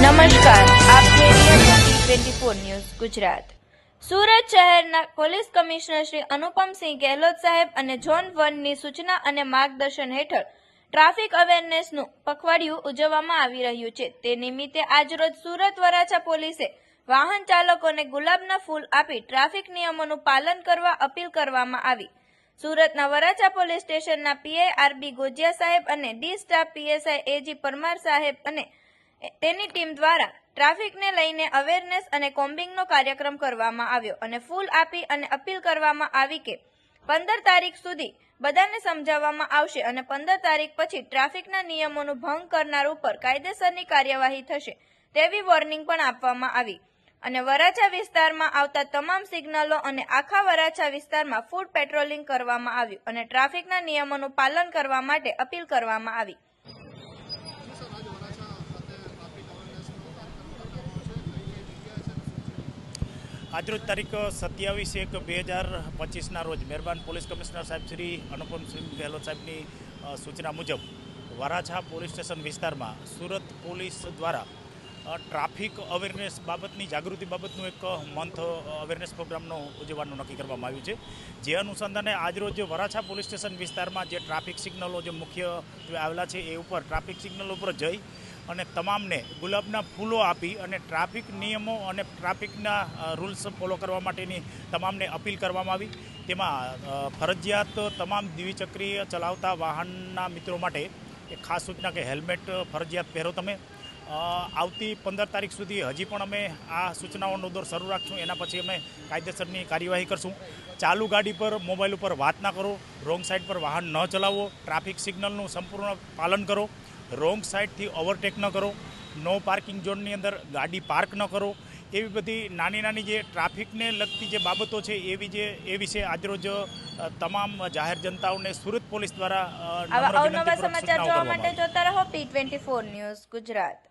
નમસ્કાર, આપ ન્યૂઝ ગુજરાત. સુરત શહેરના પોલીસ કમિશનર શ્રી અનુપમસિંહ ગેહલોત સાહેબ અને ઝોન વનની સૂચના અને માર્ગદર્શન હેઠળ ટ્રાફિક અવેરનેસનું પખવાડિયું ઉજવવામાં આવી રહ્યું છે. તે નિમિત્તે આજરોજ સુરત વરાછા પોલીસે વાહન ચાલકોને ગુલાબના ફૂલ આપી ટ્રાફિક નિયમોનું પાલન કરવા અપીલ કરવામાં આવી. સુરતના વરાછા પોલીસ સ્ટેશનના પીઆઈ આરબી ગોજિયા સાહેબ અને D staff PSI AG Parmar સાહેબ અને તેની ટીમ દ્વારા ટ્રાફિકને લઈને અવેરનેસ અને કોમ્બિંગનો કાર્યક્રમ કરવામાં આવ્યો અને ફૂલ આપી અને અપીલ કરવામાં આવી કે પંદર તારીખ સુધી બધાને સમજાવવામાં આવશે અને પંદર તારીખ પછી ટ્રાફિકના નિયમોનું ભંગ કરનાર ઉપર કાયદેસરની કાર્યવાહી થશે તેવી વોર્નિંગ પણ આપવામાં આવી. અને વરાછા વિસ્તારમાં આવતા તમામ સિગ્નલો અને આખા વરાછા વિસ્તારમાં ફૂડ પેટ્રોલિંગ કરવામાં આવ્યું અને ટ્રાફિકના નિયમોનું પાલન કરવા માટે અપીલ કરવામાં આવી. આજરોજ તારીખ સત્યાવીસ એક બે હજાર પચીસના રોજ મહેરબાન પોલીસ કમિશનર સાહેબ શ્રી અનુપમસિંહ ગેહલોત સાહેબની સૂચના મુજબ વરાછા પોલીસ સ્ટેશન વિસ્તારમાં સુરત પોલીસ દ્વારા ટ્રાફિક અવેરનેસ બાબતની જાગૃતિ બાબતનું એક મંથ અવેરનેસ પ્રોગ્રામનો ઉજવવાનું નક્કી કરવામાં આવ્યું છે. જે અનુસંધાને આજરોજ વરાછા પોલીસ સ્ટેશન વિસ્તારમાં જે ટ્રાફિક સિગ્નલો જે મુખ્ય આવેલા છે એ ઉપર ટ્રાફિક સિગ્નલ ઉપર જઈ અને તમામને ગુલાબના ફૂલો આપી અને ટ્રાફિક નિયમો અને ટ્રાફિકના રૂલ્સ ફોલો કરવા માટેની તમામને અપીલ કરવામાં આવી. તેમાં ફરજિયાત તમામ દ્વિચક્રીય ચલાવતા વાહનના મિત્રો માટે એક ખાસ સૂચના કે હેલ્મેટ ફરજિયાત પહેરો તમે. આવતી પંદર તારીખ સુધી હજી પણ અમે આ સૂચનાઓનો દોર શરૂ રાખશું. એના પછી અમે કાયદેસરની કાર્યવાહી કરશું. ચાલુ ગાડી પર, મોબાઈલ ઉપર વાત ના કરો. રોંગ સાઈડ પર વાહન ન ચલાવો. ટ્રાફિક સિગ્નલનું સંપૂર્ણ પાલન કરો. રોંગ સાઈડથી ઓવરટેક ન કરો નો પાર્કિંગ ઝોનની અંદર ગાડી પાર્ક ન કરો. એવી બધી નાની નાની જે ટ્રાફિકને લગતી જે બાબતો છે એવી જે એ વિશે આજરોજ તમામ જાહેર જનતાઓને સુરત પોલીસ દ્વારા અવનવા સમાચાર જોવા માટે જોતા રહો P twenty four news Gujarat.